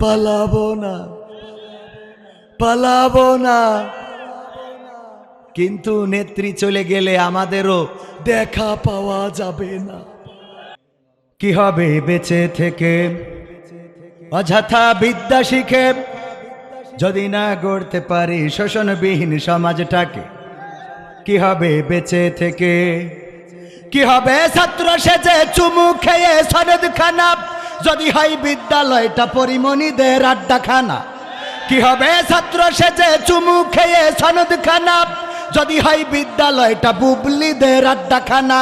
পালাবো না পালাবো না। কিন্তু নেত্রী চলে গেলে আমাদেরও দেখা পাওয়া যাবে না। কি হবে বেঁচে থেকে? অযথা বিদ্যা শিখে যদি না গড়তে পারি শোষণবিহীন সমাজটাকে, কি হবে বেঁচে থেকে? কি হবে ছাত্র সেজে চুমু খেয়ে সনদ খানা যদি হয় বিদ্যালয়টা পরিমণিদের আড্ডাখানা। কি হবে ছাত্র সেজে চুমু খেয়ে সনদ খানা যদি হয় বিদ্যালয়টা বুবলিদের আড্ডাখানা।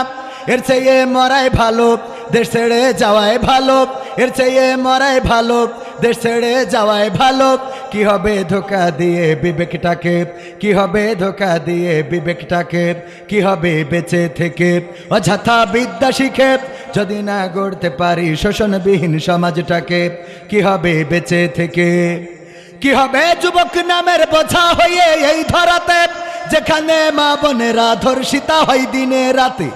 এর চেয়ে মরাই ভালো, দেশ ছেড়ে যাওয়াই ভালো। এর চেয়ে মরাই ভালো, দেশ ছেড়ে যাওয়াই ভালো। কি হবে ধোকা দিয়ে বিবেকটাকে? কি হবে ধোকা দিয়ে বিবেকটাকে? কি হবে বেঁচে থেকে? অযথা বিদ্যা শিখে যদি না গড়তে পারি শোষণবিহীন সমাজটাকে, কি হবে বেঁচে থেকে? কি হবে যুবক নামের বোঝা হয়ে এই ধরাতে, যেখানে মা বোনেরা ধর্ষিতা হয় দিনে রাতে?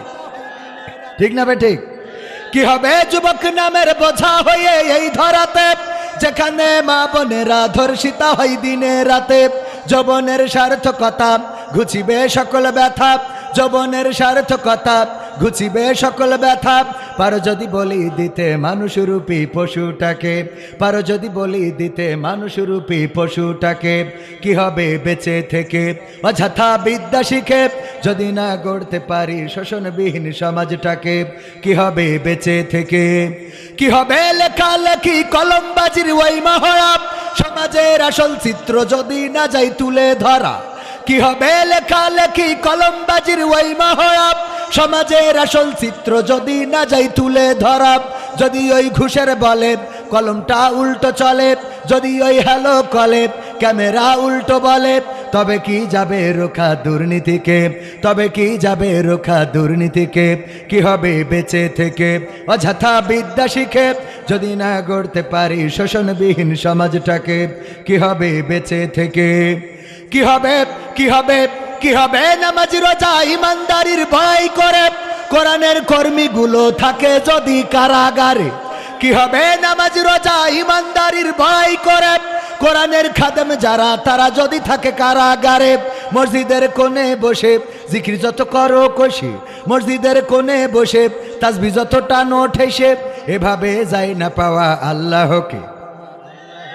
ঠিক না ঠিক? কি হবে যুবক নামের বোঝা হয়ে এই ধরাতে, যেখানে মা বোনেরা ধর্ষিতা হয় দিনে রাতে? যবনের সার্থকতা ঘুচিবে সকল ব্যথা, যবনের সার্থকতা ঘুচিবে সকল ব্যথা পারো যদি বলি দিতে মানুষরূপী পশুটাকে, পারো যদি বলি দিতে মানুষরূপী পশুটাকে, কি হবে বেঁচে থেকে? অযথা বিদ্যা শিখে যদি না গড়তে পারি শোষণবিহীন সমাজটাকে, কি হবে বেঁচে থেকে? কি হবে লেখালেখি কলমবাজির ওই মহড়া? সমাজের আসল চিত্র যদি না যাই তুলে ধরা, কি হবে লেখালেখি কলমবাজির ওই মহড়া? সমাজের আসল চিত্র যদি না যাই তুলে ধরা, যদি ওই ঘুষের বলে কলমটা উল্টো চলে, যদি ওই হ্যালো কলে ক্যামেরা উল্টো বলে, তবে কি যাবে রোখা দুর্নীতিকে? তবে কি যাবে রোখা দুর্নীতিকে? কি হবে বেঁচে থেকে? অযথা বিদ্যা শিখে যদি না গড়তে পারি শোষণবিহীন সমাজটাকে, কি হবে বেঁচে থেকে? কি হবে কি হবে কি হবে? নামাজ রোজা ইমানদারির ভয় করে। কোরআনের কর্মীগুলো থাকে যদি কারাগারে। কি হবে? নামাজ রোজা ইমানদারির ভয় করে। কোরআনের খাদেম যারা, তারা যদি থাকে কারাগারে, মসজিদের কোণে বসে জিকির যত করো কষি। মসজিদের কোণে বসে তাসবি যত টানো ঠেসে এভাবে যায় না পাওয়া আল্লাহকে।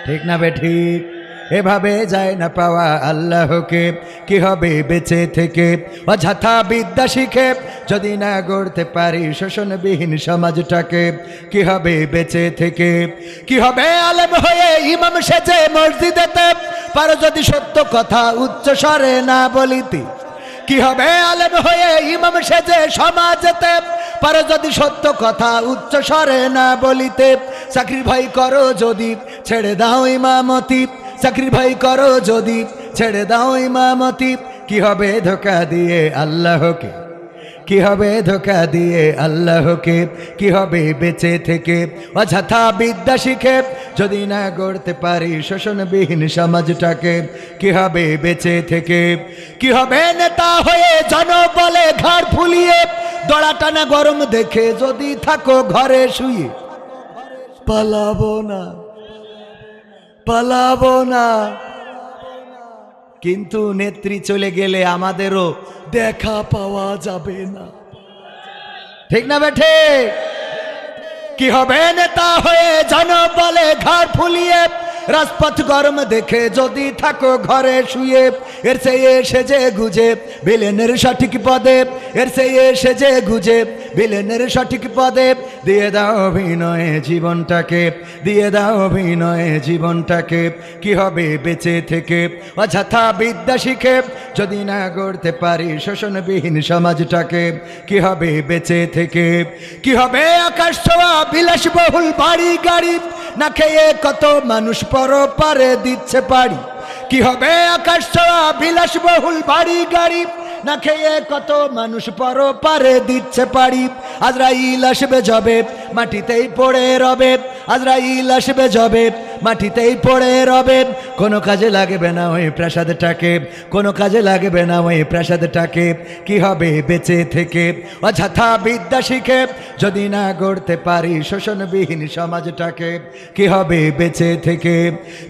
ঠিক না বে ঠিক? এভাবে যায় না পাওয়া আল্লাহকে। কি হবে বেঁচে থেকে? অযথা বিদ্যা শিখে যদি না গড়তে পারি শোষণবিহীন সমাজটাকে, কি হবে বেঁচে থেকে? কি হবে আলেম হয়ে ইমাম সেজে মসজিদেতে? পারো যদি সত্য কথা উচ্চ স্বরে না বলিতে। কি হবে আলেম হয়ে ইমাম সেজে সমাজেতে? পারো যদি সত্য কথা উচ্চ স্বরে না বলিতে। চাকরির ভয় করো যদি, ছেড়ে দাও ইমামতি। চাকরির ভয় করো যদি, ছেড়ে দাও ইমামতি। কি হবে ধোকা দিয়ে আল্লাহকে? কি হবে ধোকা দিয়ে আল্লাহকে? কি হবে বেঁচে থেকে? অযথা বিদ্যা শিখে, যদি না গড়তে পারি শোষণবিহীন সমাজটাকে, কি হবে বেঁচে থেকে? কি হবে নেতা হয়ে জনবলে ঘর ফুলিয়ে, দড়া টানা গরম দেখে যদি থাকো ঘরে শুয়ে। পালাবো না। পালাবো না। কিন্তু নেত্রী চলে গেলে আমাদেরও দেখা পাওয়া যাবে না। ঠিক না বেঠে? কি হবে নেতা হয়ে জনবলে ঘর ফুলিয়ে? রাজপথ গরম দেখে যদি থাকো ঘরে শুয়ে, এর চেয়ে সেজে গুজে বিলেনের সঠিক পদে, এর চেয়ে সেজে গুজে বিলেনের সঠিক পদে। দিয়ে দাও অভিনয়ে জীবনটাকে। দিয়ে দাও অভিনয়ে জীবনটাকে। কি হবে বেঁচে থেকে? অযথা বিদ্যা শিখে। যদি না গড়তে পারি শোষণবিহীন সমাজটাকে, কি হবে বেঁচে থেকে? কি হবে আকাশ ছোঁয়া, বিলাসবহুল বাড়ি গাড়ি? না খেয়ে কত মানুষ পর পারে দিচ্ছে পারি কি হবে আকাশ ছোঁয়া, বিলাসবহুল বাড়ি গাড়ি? না খেয়ে কত মানুষ পর পারে দিচ্ছে পারি আজরাইল আসবে জবে মাটিতেই পড়ে রবে। আজরাইল আসবে জবে মাটিতেই পড়ে রবে। কোনো কাজে লাগবে না ওই প্রাসাদটাকে, কোনো কাজে লাগবে না ওই প্রাসাদটাকে। কি হবে বেঁচে থেকে? অযথা বিদ্যা শিখে, যদি না গড়তে পারি শোষণবিহীন সমাজটাকে, কি হবে বেঁচে থেকে?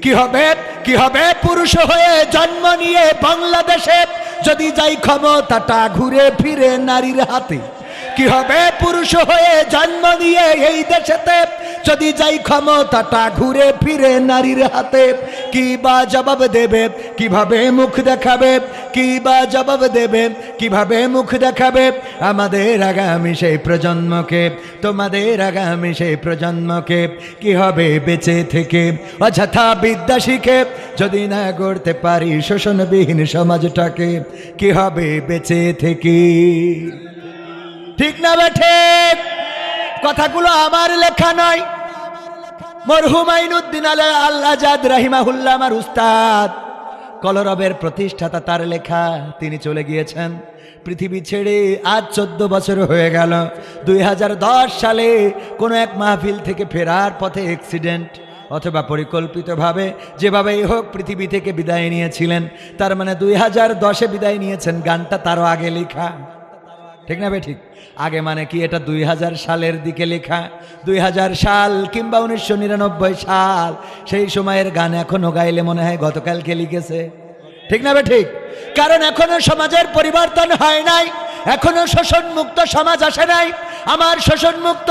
কি হবে? কি হবে? পুরুষ হয়ে জন্ম নিয়ে বাংলাদেশে যদি যাই ক্ষমতাটা ঘুরে ফিরে নারীর হাতে, কি হবে পুরুষ হয়ে জন্ম নিয়ে এই দেশেতে? যদি যাই ক্ষমতাটা ঘুরে ফিরে নারীর হাতে কি বা জবাব দেবে? কীভাবে মুখ দেখাবে? কি বা জবাব দেবে? কীভাবে মুখ দেখাবে? আমাদের আগামী সেই প্রজন্মকে, তোমাদের আগামী সেই প্রজন্মকে কি হবে বেঁচে থেকে? অযথা বিদ্যা শিখে যদি না গড়তে পারি শোষণবিহীন সমাজটাকে, কি হবে বেঁচে থেকে? ঠিক না বেঠে কথাগুলো আমার লেখা নয়। মরহুম আইনুদ্দিন আলে আল্লাহ জাদ রাহিমাহুল্লাহ আমার উস্তাদ। কলরবের প্রতিষ্ঠাতা তার লেখা, তিনি চলে গিয়েছেন। পৃথিবী ছেড়ে আজ চোদ্দ বছর হয়ে গেল। দুই হাজার দশ সালে কোনো এক মাহফিল থেকে ফেরার পথে অ্যাক্সিডেন্ট অথবা পরিকল্পিতভাবে যেভাবেই হোক পৃথিবী থেকে বিদায় নিয়েছিলেন। তার মানে দুই হাজার দশে বিদায় নিয়েছেন গানটা তারও আগে লেখা। ঠিক না ভাই ঠিক? আগে মানে কি এটা দুই হাজার সালের দিকে লেখা? দুই হাজার সাল কিংবা উনিশশো নিরানব্বই সাল। সেই সময়ের গান এখনও গাইলে মনে হয় গতকালকে লিখেছে। ঠিক না ভাই ঠিক? কারণ এখনও সমাজের পরিবর্তন হয় নাই। এখনও শোষণ মুক্ত সমাজ আসে নাই। আমার শোষণ মুক্ত